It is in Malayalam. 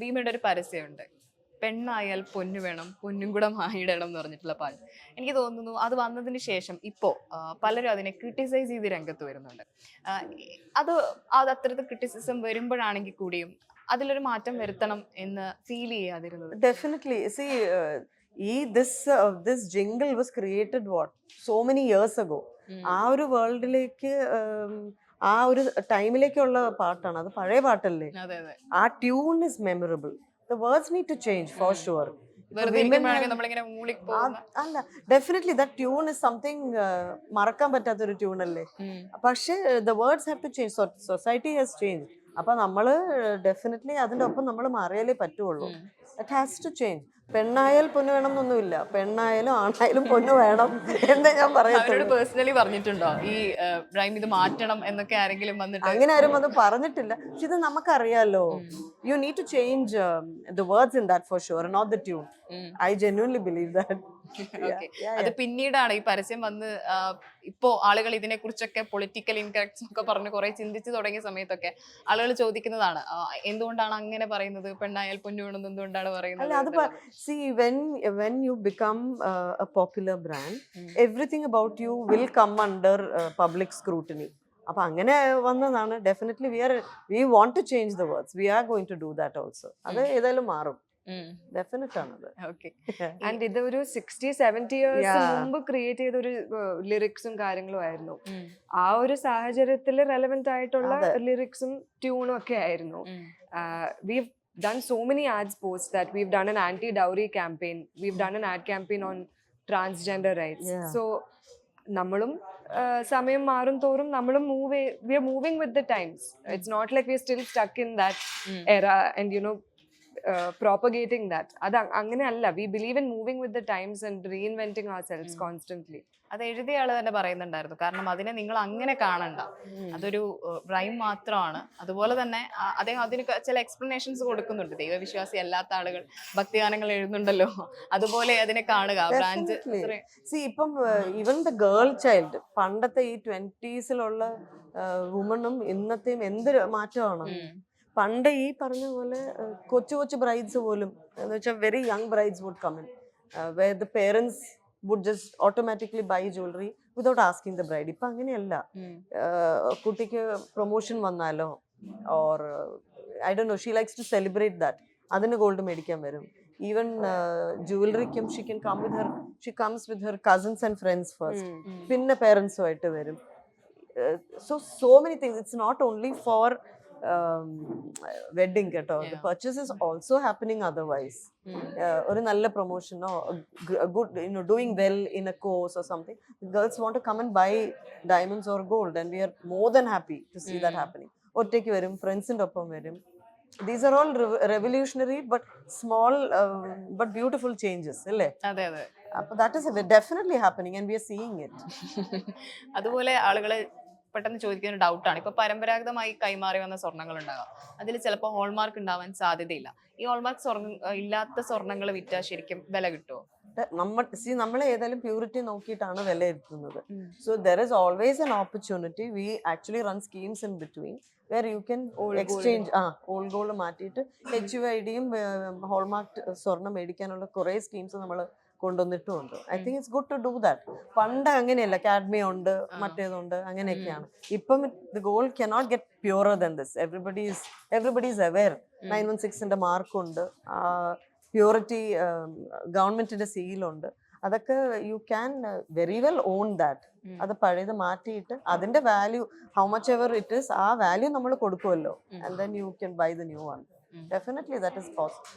ഭീമയുടെ ഒരു പരസ്യമുണ്ട്. പെണ്ണായാൽ പൊന്നു വേണം പൊന്നും കൂടെ മായിടണം എന്ന് പറഞ്ഞിട്ടുള്ള പാട്ട്. എനിക്ക് തോന്നുന്നു അത് വന്നതിന് ശേഷം ഇപ്പോൾ പലരും അതിനെ ക്രിട്ടിസൈസ് ചെയ്ത് രംഗത്ത് വരുന്നുണ്ട്. അത് അത് അത്തരത്തിൽ ക്രിറ്റിസിസം വരുമ്പോഴാണെങ്കിൽ കൂടിയും അതിലൊരു മാറ്റം വരുത്തണം എന്ന് ഫീൽ ചെയ്യാതിരുന്നത്. ഡെഫിനറ്റ്ലി സി ഈ this this jingle was created what so many years ago ആ ഒരു വേൾഡിലേക്ക് ആ ഒരു ടൈമിലേക്കുള്ള പാട്ടാണ്. അത് പഴയ പാട്ടല്ലേ? ആ tune is memorable. The words need to change for sure. അല്ല definitely the tune is something മറക്കാൻ പറ്റാത്തൊരു ട്യൂൺ അല്ലേ? പക്ഷെ പക്ഷേ the words have to change society has change അപ്പൊ നമ്മൾ ഡെഫിനറ്റ്ലി അതിന്റെ ഒപ്പം നമ്മൾ മാറിയാലേ പറ്റുള്ളൂ. ഇറ്റ് ഹാസ് ടു ചേഞ്ച് പെണ്ണായാൽ പൊന്നു വേണം എന്നൊന്നുമില്ല പെണ്ണായാലും ആണായാലും പൊന്നു വേണം എന്ന് ഞാൻ അവരോട് പറയത്തുള്ളൂ പേഴ്സണലി പറഞ്ഞിട്ടുണ്ടോ? ഈ റൈം ഇത് മാറ്റണം എന്നൊക്കെ ആരെങ്കിലും വന്നിട്ട്? അങ്ങനെ ആരും അത് പറഞ്ഞിട്ടില്ല. പക്ഷെ ഇത് നമുക്കറിയാലോ. You need to change the words in that for sure not the tune hmm. I genuinely believe that Okay. അത് പിന്നീടാണ് ഈ പരസ്യം വന്ന് ആ, ഇപ്പോ ആളുകൾ ഇതിനെ കുറിച്ചൊക്കെ പൊളിറ്റിക്കൽ ഇൻകറക്ട്സ് ഒക്കെ പറഞ്ഞ് കുറെ ചിന്തിച്ചു തുടങ്ങിയ സമയത്തൊക്കെ ആളുകൾ ചോദിക്കുന്നതാണ് ആ, എന്തുകൊണ്ടാണ് അങ്ങനെ പറയുന്നത്? പെണ്ണായാൽ പൊന്നു വേണമെന്ന് എന്തുകൊണ്ടാണ് പറയുന്നത് അത് എന്നുള്ളത്. See when when you become a popular brand. Everything about you will come under public scrutiny അപ്പൊ അങ്ങനെ വന്നതാണ് definitely we are we want to change the words we are going to do that also അത് ഏതായാലും മാറും ഉം. ഡെഫിനറ്റ് ആണത് Okay. ആൻഡ് ഇത് ഒരു സിക്സ്റ്റി സെവന്റി ഇയേഴ്സ് മുമ്പ് ക്രിയേറ്റ് ചെയ്ത ഒരു ലിറിക്സും കാര്യങ്ങളും ആയിരുന്നു ആ ഒരു സാഹചര്യത്തിൽ റെലവെന്റ് ആയിട്ടുള്ള. ലിറിക്സും ട്യൂണും ഒക്കെ ആയിരുന്നു. we've done so many ads posts that we've done an anti-dowry campaign we've done an ad campaign on transgender rights Yeah. so നമ്മളും uh, സമയം മാറും തോറും നമ്മളും move we are moving with the times it's not like we still stuck in that um. Era and you know propagating that അത് അങ്ങനെയല്ല we believe in moving with the times and reinventing ourselves constantly അത് എഴുതിയ ആൾ തന്നെ പറയുന്നുണ്ടായിരുന്നു. കാരണം അതിനെ നിങ്ങൾ അങ്ങനെ കാണണ്ട. അതൊരു റൈം മാത്രമാണ്. അതുപോലെ തന്നെ അദ്ദേഹം അതിന് ചില എക്സ്പ്ലനേഷൻസ് കൊടുക്കുന്നുണ്ട്. ദൈവവിശ്വാസി അല്ലാത്ത ആളുകൾ ഭക്തിഗാനങ്ങൾ എഴുതുന്നുണ്ടല്ലോ. അതുപോലെ അതിനെ കാണുക. ബ്രാഞ്ച് സി ഇപ്പം ഈവൻ ദ ഗേൾ ചൈൽഡ് പണ്ടത്തെ ഈ ട്വന്റീസിലുള്ള വുമണും ഇന്നത്തെയും എന്ത് മാറ്റമാണ്? പണ്ട് ഈ പറഞ്ഞ പോലെ കൊച്ചു കൊച്ചു ബ്രൈഡ്സ് പോലും എന്ന് വെച്ചാൽ very young brides would come in where the parents would just automatically buy jewellery without asking the bride ഇപ്പം അങ്ങനെയല്ല. കുട്ടിക്ക് പ്രൊമോഷൻ വന്നാലോ or I Dr know she likes to celebrate that അതിന് ഗോൾഡ് മേടിക്കാൻ വരും. Even ജുവലറിക്കും she can come with her she comes with her cousins and friends first പിന്നെ പേരൻസുമായിട്ട് വരും. So so many things it's not only for wedding കേട്ടോ. Purchase is also happening otherwise ഒരു നല്ല പ്രൊമോഷനോ good you know doing well in a course or something girls want to come and buy diamonds or gold and we are more than happy to see that happening ഒറ്റയ്ക്ക് വരും ഫ്രണ്ട്സിന്റെ ഒപ്പം വരും. These are all revolutionary but small but beautiful changes അല്ലേ? അതെ അതെ. അപ്പൊ that is definitely happening and we are seeing it അതുപോലെ ആളുകൾ പെട്ടെന്ന് ചോദിക്കുന്ന ഡൗട്ടാണ് ഇപ്പൊ പരമ്പരാഗതമായി കൈമാറി വന്ന സ്വർണങ്ങൾ ഉണ്ടാകാം അതിൽ ചിലപ്പോൾ ഹോൾമാർക്ക് ഉണ്ടാവാൻ സാധ്യതയില്ല. ഈ ഹോൾമാർക്ക് സ്വർണ ഇല്ലാത്ത സ്വർണങ്ങൾ വിറ്റാൽ ശരിക്കും വില കിട്ടുമോ നമ്മൾ സി നമ്മൾ ഏതായാലും പ്യൂരിറ്റി നോക്കിയിട്ടാണ് വിലയിരുത്തുന്നത് so there is always an opportunity we actually run schemes in between where you can exchange ആ ഓൾഡ് ഗോൾഡ് മാറ്റിയിട്ട് എച്ച് യു ഐ ഡിയും ഹോൾമാർക്ക് സ്വർണം മേടിക്കാനുള്ള കുറേ സ്കീംസ് നമ്മൾ കൊണ്ടുവന്നിട്ടുമുണ്ട്. I think it's good to do that പണ്ട് അങ്ങനെയല്ല. അക്കാഡമി ഉണ്ട് മറ്റേതുണ്ട് അങ്ങനെയൊക്കെയാണ്. ഇപ്പം the gold cannot get purer than this everybody is everybody is aware nine one സിക്സിന്റെ മാർക്കുണ്ട് പ്യൂരിറ്റി ഗവൺമെന്റിന്റെ സീലുണ്ട് അതൊക്കെ you can very well on that. അത് പഴയത് മാറ്റിയിട്ട് അതിന്റെ value how much ever it is ആ വാല്യൂ നമ്മൾ കൊടുക്കുമല്ലോ. And then you can buy the new one. Definitely that is possible